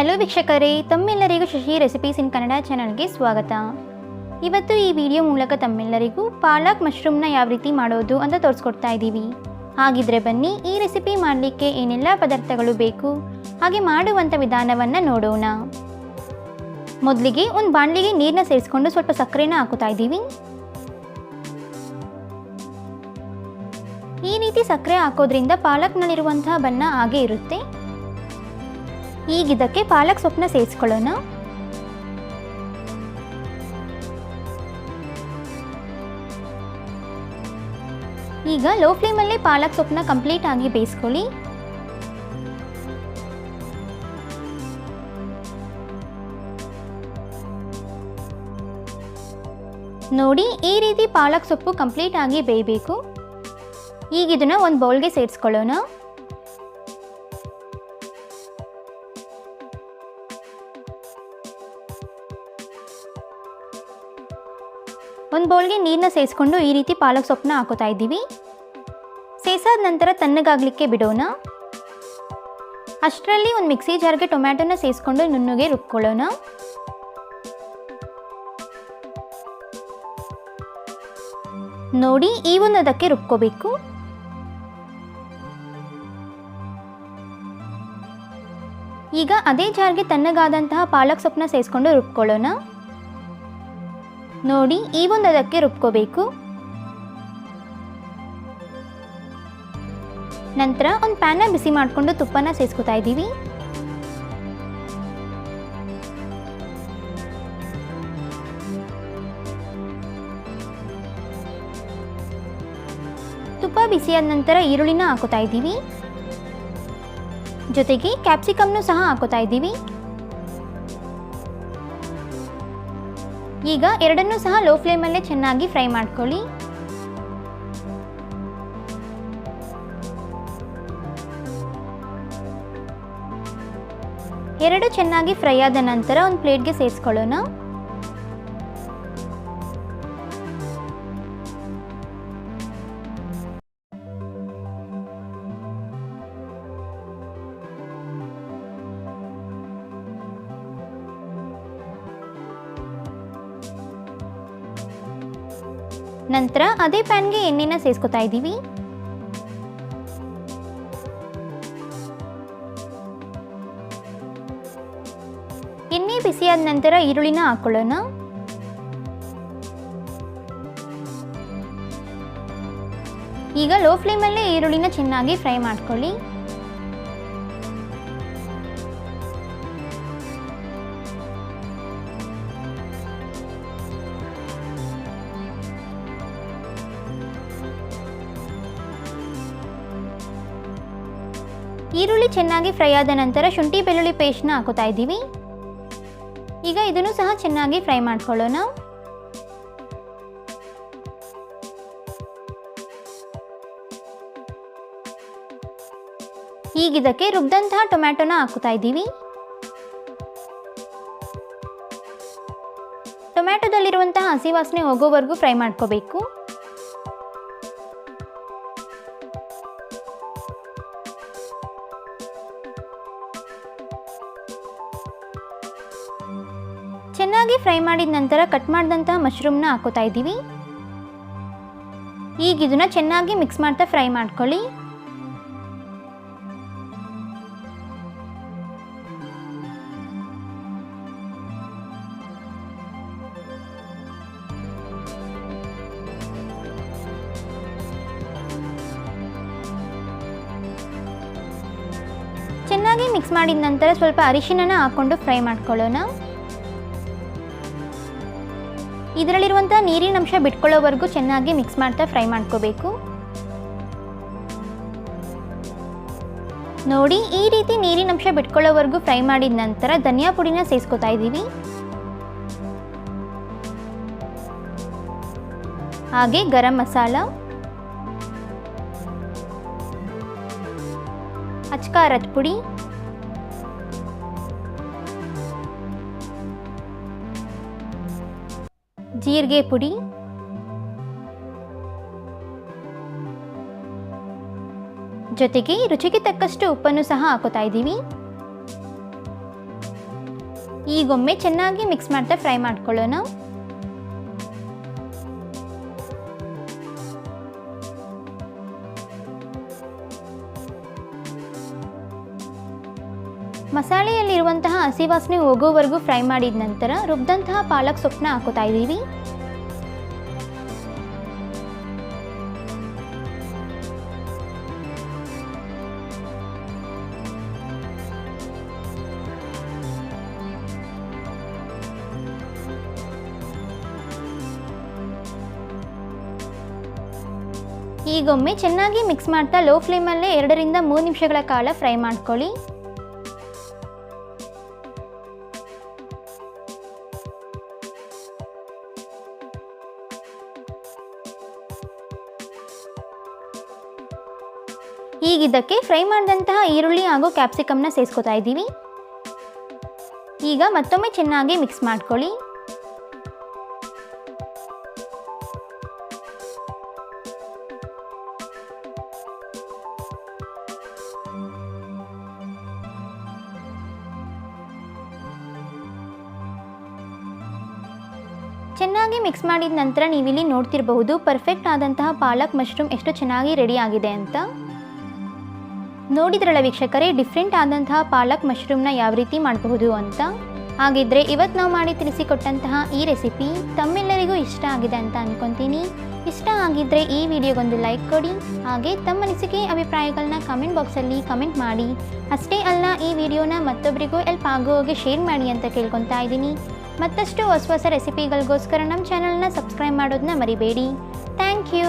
Hello ವೀಕ್ಷಕರೇ, ತಮ್ಮೆಲ್ಲರಿಗೂ Shashi recipes ಇನ್ ಕನ್ನಡ ಚಾನಲ್ಗೆ ಸ್ವಾಗತ. ಇವತ್ತು ಈ ವಿಡಿಯೋ ಮೂಲಕ ತಮ್ಮೆಲ್ಲರಿಗೂ ಪಾಲಕ್ ಮಶ್ರೂಮ್ನ ಯಾವ ರೀತಿ ಮಾಡೋದು ಅಂತ ತೋರಿಸ್ಕೊಡ್ತಾ ಇದ್ದೀವಿ. ಹಾಗಿದ್ರೆ ಬನ್ನಿ, ಈ ರೆಸಿಪಿ ಮಾಡಲಿಕ್ಕೆ ಏನೆಲ್ಲ ಪದಾರ್ಥಗಳು ಬೇಕು? ಹಾಗೆ ಮಾಡುವಂಥ ವಿಧಾನವನ್ನು ನೋಡೋಣ. ಮೊದಲಿಗೆ ಒಂದು ಬಾಣಲಿಗೆ ನೀರನ್ನ ಸೇರಿಸ್ಕೊಂಡು ಸ್ವಲ್ಪ ಸಕ್ಕರೆನ ಹಾಕುತ್ತಾ ಇದ್ದೀವಿ. ಈ ರೀತಿ ಸಕ್ಕರೆ ಹಾಕೋದ್ರಿಂದ ಪಾಲಕ್ನಲ್ಲಿರುವಂತಹ ಬಣ್ಣ ಹಾಗೆ ಇರುತ್ತೆ. ಈಗ ಇದಕ್ಕೆ ಪಾಲಕ್ ಸೊಪ್ಪನ್ನ ಸೇರಿಸ್ಕೊಳ್ಳೋಣ. ಈಗ ಲೋ ಫ್ಲೇಮಲ್ಲಿ ಪಾಲಕ್ ಸೊಪ್ಪನ್ನ ಕಂಪ್ಲೀಟ್ ಆಗಿ ಬೇಯಿಸ್ಕೊಳ್ಳಿ. ನೋಡಿ, ಈ ರೀತಿ ಪಾಲಕ್ ಸೊಪ್ಪು ಕಂಪ್ಲೀಟ್ ಆಗಿ ಬೇಯಬೇಕು. ಈಗ ಇದನ್ನ ಒಂದು ಬೌಲ್ಗೆ ಸೇರಿಸ್ಕೊಳ್ಳೋಣ. ಒಂದು ಬೌಲ್ಗೆ ನೀರನ್ನ ಸೇರಿಸ್ಕೊಂಡು ಈ ರೀತಿ ಪಾಲಕ್ ಸೊಪ್ಪನ್ನ ಹಾಕೋತಾ ಇದ್ದೀವಿ. ಸೇಸಾದ ನಂತರ ತಣ್ಣಗಾಗಲಿಕ್ಕೆ ಬಿಡೋಣ. ಅಷ್ಟರಲ್ಲಿ ಒಂದು ಮಿಕ್ಸಿ ಜಾರ್ಗೆ ಟೊಮ್ಯಾಟೋನ ಸೇರಿಸ್ಕೊಂಡು ನುಣ್ಣಗೆ ರುಬ್ಕೊಳ್ಳೋಣ. ನೋಡಿ, ಈ ಒಂದು ಅದಕ್ಕೆ ರುಬ್ಕೋಬೇಕು. ಈಗ ಅದೇ ಜಾರ್ಗೆ ತಣ್ಣಗಾದಂತಹ ಪಾಲಕ್ ಸೊಪ್ಪನ್ನ ಸೇರಿಸ್ಕೊಂಡು ರುಬ್ಕೊಳ್ಳೋಣ. ನೋಡಿ, ಈ ಒಂದು ಅದಕ್ಕೆ ರುಬ್ಕೋಬೇಕು. ನಂತರ ಒಂದು ಪ್ಯಾನ ಬಿಸಿ ಮಾಡಿಕೊಂಡು ತುಪ್ಪನ ಸೇರಿಸ್ಕೊತಾ ಇದ್ದೀವಿ. ತುಪ್ಪ ಬಿಸಿಯಾದ ನಂತರ ಈರುಳ್ಳಿನ ಹಾಕೋತಾ ಇದ್ದೀವಿ. ಜೊತೆಗೆ ಕ್ಯಾಪ್ಸಿಕಮ್ನು ಸಹ ಹಾಕೋತಾ ಇದ್ದೀವಿ. ಈಗ ಎರಡನ್ನೂ ಸಹ ಲೋ ಫ್ಲೇಮಲ್ಲೇ ಚೆನ್ನಾಗಿ ಫ್ರೈ ಮಾಡ್ಕೊಳ್ಳಿ. ಎರಡು ಚೆನ್ನಾಗಿ ಫ್ರೈ ಆದ ನಂತರ ಒಂದು ಪ್ಲೇಟ್ಗೆ ಸೇರಿಸ್ಕೊಳ್ಳೋಣ. ನಂತರ ಅದೇ ಪ್ಯಾನ್ಗೆ ಎಣ್ಣೆನ ಸೇರಿಸ್ಕೊತಾ ಇದ್ದೀವಿ. ಎಣ್ಣೆ ಬಿಸಿಯಾದ ನಂತರ ಈರುಳ್ಳಿನ ಹಾಕೊಳ್ಳೋಣ. ಈಗ ಲೋ ಫ್ಲೇಮಲ್ಲೇ ಈರುಳ್ಳಿನ ಚೆನ್ನಾಗಿ ಫ್ರೈ ಮಾಡ್ಕೊಳ್ಳಿ. ಈರುಳ್ಳಿ ಚೆನ್ನಾಗಿ ಫ್ರೈ ಆದ ನಂತರ ಶುಂಠಿ ಬೆಳ್ಳುಳ್ಳಿ ಪೇಸ್ಟ್ನ ಹಾಕುತ್ತಾ ಇದ್ದೀವಿ. ಈಗ ಇದನ್ನು ಸಹ ಚೆನ್ನಾಗಿ ಫ್ರೈ ಮಾಡ್ಕೊಳ್ಳೋಣ. ಈಗ ಇದಕ್ಕೆ ರುಬ್ದಂತಹ ಟೊಮ್ಯಾಟೊನ ಹಾಕುತ್ತಾ ಇದ್ದೀವಿ. ಟೊಮ್ಯಾಟೊದಲ್ಲಿರುವಂತಹ ಹಸಿ ವಾಸನೆ ಹೋಗೋವರೆಗೂ ಫ್ರೈ ಮಾಡ್ಕೋಬೇಕು. ಚೆನ್ನಾಗಿ ಫ್ರೈ ಮಾಡಿದ ನಂತರ ಕಟ್ ಮಾಡಿದಂತಹ ಮಶ್ರೂಮ್ನ ಹಾಕೋತಾ ಇದ್ದೀವಿ. ಈಗ ಇದನ್ನ ಚೆನ್ನಾಗಿ ಮಿಕ್ಸ್ ಮಾಡ್ತಾ ಫ್ರೈ ಮಾಡ್ಕೊಳ್ಳಿ. ಚೆನ್ನಾಗಿ ಮಿಕ್ಸ್ ಮಾಡಿದ ನಂತರ ಸ್ವಲ್ಪ ಅರಿಶಿನ ಹಾಕೊಂಡು ಫ್ರೈ ಮಾಡ್ಕೊಳ್ಳೋಣ. ಇದರಲ್ಲಿರುವಂಥ ನೀರಿನ ಅಂಶ ಬಿಟ್ಕೊಳ್ಳೋವರೆಗೂ ಚೆನ್ನಾಗಿ ಮಿಕ್ಸ್ ಮಾಡ್ತಾ ಫ್ರೈ ಮಾಡ್ಕೋಬೇಕು. ನೋಡಿ, ಈ ರೀತಿ ನೀರಿನ ಅಂಶ ಬಿಟ್ಕೊಳ್ಳೋವರೆಗೂ ಫ್ರೈ ಮಾಡಿದ ನಂತರ ಧನಿಯಾ ಪುಡಿನ ಸೇರಿಸ್ಕೊತಾ ಇದ್ದೀವಿ. ಹಾಗೆ ಗರಂ ಮಸಾಲ. ಅಚ್ಕಾರದ ಪುಡಿ. ಜೀರಿಗೆ ಪುಡಿ. ಜೊತೆಗೆ ರುಚಿಗೆ ತಕ್ಕಷ್ಟು ಉಪ್ಪನ್ನು ಸಹ ಹಾಕೋತಾ ಇದ್ದೀವಿ. ಈಗೊಮ್ಮೆ ಚೆನ್ನಾಗಿ ಮಿಕ್ಸ್ ಮಾಡ್ತಾ ಫ್ರೈ ಮಾಡ್ಕೊಳ್ಳೋಣ. ಮಸಾಲೆಯಲ್ಲಿರುವಂತಹ ಹಸಿ ವಾಸನೆ ಹೋಗೋವರೆಗೂ ಫ್ರೈ ಮಾಡಿದ ನಂತರ ರುಬ್ಬಿದಂತಹ ಪಾಲಕ್ ಸೊಪ್ಪನ್ನ ಹಾಕೋತಾ ಇದ್ದೀವಿ. ಈಗೊಮ್ಮೆ ಚೆನ್ನಾಗಿ ಮಿಕ್ಸ್ ಮಾಡ್ತಾ ಲೋ ಫ್ಲೇಮಲ್ಲೇ ಎರಡರಿಂದ ಮೂರು ನಿಮಿಷಗಳ ಕಾಲ ಫ್ರೈ ಮಾಡ್ಕೊಳ್ಳಿ. ಈಗ ಇದಕ್ಕೆ ಫ್ರೈ ಮಾಡಿದಂತಹ ಈರುಳ್ಳಿ ಹಾಗೂ ಕ್ಯಾಪ್ಸಿಕಮ್ನ ಸೇರಿಸ್ಕೊತಾ ಇದ್ದೀವಿ. ಈಗ ಮತ್ತೊಮ್ಮೆ ಚೆನ್ನಾಗಿ ಮಿಕ್ಸ್ ಮಾಡ್ಕೊಳ್ಳಿ. ಚೆನ್ನಾಗಿ ಮಿಕ್ಸ್ ಮಾಡಿದ ನಂತರ ನೀವಿಲ್ಲಿ ನೋಡ್ತಿರಬಹುದು ಪರ್ಫೆಕ್ಟ್ ಆದಂತಹ ಪಾಲಕ್ ಮಶ್ರೂಮ್ ಎಷ್ಟು ಚೆನ್ನಾಗಿ ರೆಡಿ ಆಗಿದೆ ಅಂತ. ನೋಡಿದ್ರಲ್ಲ ವೀಕ್ಷಕರೇ ಡಿಫ್ರೆಂಟ್ ಆದಂತಹ ಪಾಲಕ್ ಮಶ್ರೂಮ್ನ ಯಾವ ರೀತಿ ಮಾಡಬಹುದು ಅಂತ? ಹಾಗಿದ್ರೆ ಇವತ್ತು ನಾವು ಮಾಡಿ ತಿಳಿಸಿಕೊಟ್ಟಂತಹ ಈ ರೆಸಿಪಿ ತಮ್ಮೆಲ್ಲರಿಗೂ ಇಷ್ಟ ಆಗಿದೆ ಅಂತ ಅನ್ಕೊತೀನಿ. ಇಷ್ಟ ಆಗಿದ್ದರೆ ಈ ವಿಡಿಯೋಗೊಂದು ಲೈಕ್ ಕೊಡಿ, ಹಾಗೆ ತಮ್ಮ ಅನಿಸಿಕೆ ಅಭಿಪ್ರಾಯಗಳನ್ನ ಕಮೆಂಟ್ ಬಾಕ್ಸಲ್ಲಿ ಕಮೆಂಟ್ ಮಾಡಿ. ಅಷ್ಟೇ ಅಲ್ಲ, ಈ ವಿಡಿಯೋನ ಮತ್ತೊಬ್ಬರಿಗೂ ಎಲ್ಪ್ ಆಗೋ ಹಾಗೆ ಶೇರ್ ಮಾಡಿ ಅಂತ ಕೇಳ್ಕೊತಾ ಇದ್ದೀನಿ. ಮತ್ತಷ್ಟು ಹೊಸ ಹೊಸ ರೆಸಿಪಿಗಳಿಗೋಸ್ಕರ ನಮ್ಮ ಚಾನಲ್ನ ಸಬ್ಸ್ಕ್ರೈಬ್ ಮಾಡೋದನ್ನ ಮರಿಬೇಡಿ. Thank you